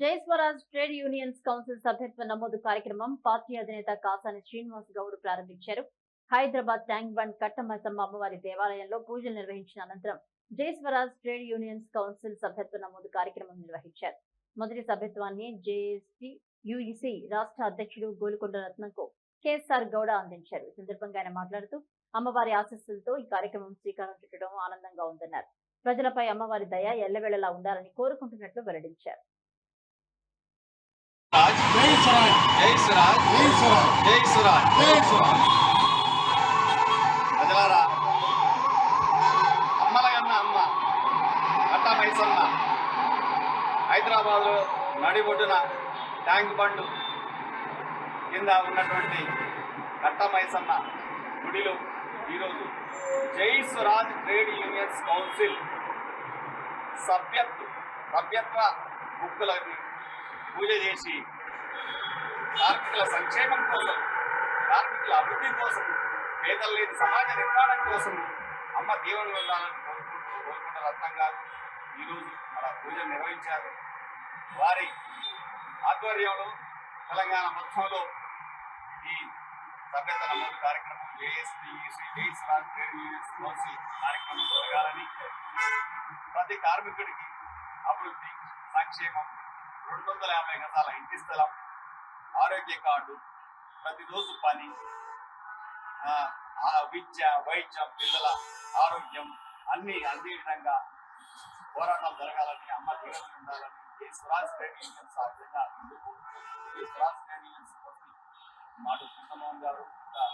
జై Swaraj trade unions council సభ్యత్వ నమోదు కార్యక్రమం పార్టీ అధినేత కాసాని శ్రీనివాస్ గౌడ్ ప్రారంభించారు. హైదరాబాద్ ట్యాంక్ బండ్ కట్టమైసమ్మ అమ్మవారి దేవాలయంలో పూజలు నిర్వహించిన అనంతరం జై స్వరాజ్ ట్రేడ్ యూనియన్స్ కౌన్సిల్ సభ్యత్వ నమోదు కార్యక్రమం నిర్వహించారు. మొదటి సభ్యత్వాన్ని జేఎస్టీ యుఈసి రాష్ట్ర అధ్యక్షుడు గోలుకొండ రత్నంకు కేఎస్ఆర్ గౌడ అందించారు. ఈ సందర్భంగా ఆయన మాట్లాడుతూ అమ్మవారి ఆశస్సులతో ఈ కార్యక్రమం శ్రీకారం చుట్టడం ఆనందంగా ఉందన్నారు. ప్రజలపై అమ్మవారి దయ ఎల్లవేళలా ఉండాలని కోరుకుంటున్నట్లు వెల్లడించారు. జై స్వరాజ్. జై సురాజ్ జై స్వరాజ్. జై సురాజ్ జై స్వరాజ్. ప్రజలారా అమ్మలగన్న అమ్మ కట్ట మైసమ్మ హైదరాబాద్లో నడిబొడ్డున ట్యాంక్ బండ్ కింద ఉన్నటువంటి కట్ట మైసమ్మ గుడిలో ఈరోజు జై స్వరాజ్ ట్రేడ్ యూనియన్స్ కౌన్సిల్ సభ్యత్వ సభ్యత్వ బుక్కులని పూజ చేసి కార్మికుల సంక్షేమం కోసం కార్మికుల అభివృద్ధి కోసం పేదలు లేని సమాజ నిర్మాణం కోసం అమ్మ దీవెనలు వెళ్ళాలని కోరుకుంటూ కోరుకున్న రత్నం గారు ఈరోజు మన పూజ నిర్వహించారు. వారి ఆధ్వర్యంలో తెలంగాణ మొత్తంలో ఈ సభ్యత నమోదు కార్యక్రమం జేఎస్టీసీ కౌన్సిల్ కార్యక్రమం జరగాలని ప్రతి కార్మికుడికి అభివృద్ధి సంక్షేమం రెండు వందల యాభై గజాల ఇంటి స్థలం ఆరోగ్య కార్డు ప్రతిరోజు పని ఆ, ఆ విద్య వైద్యం పిల్లల ఆరోగ్యం అన్ని అందే విధంగా పోరాటాలు జరగాలని అమ్మ తీరం ఉండాలని ఈ స్వరాజ్ ట్రేడ్ యూనియన్స్ సాధ్యంగా ముందుకు ఈ స్వరాజ్ ట్రేడ్ యూనియన్స్ మాటు కృష్ణమోహన్ గారు ఇంకా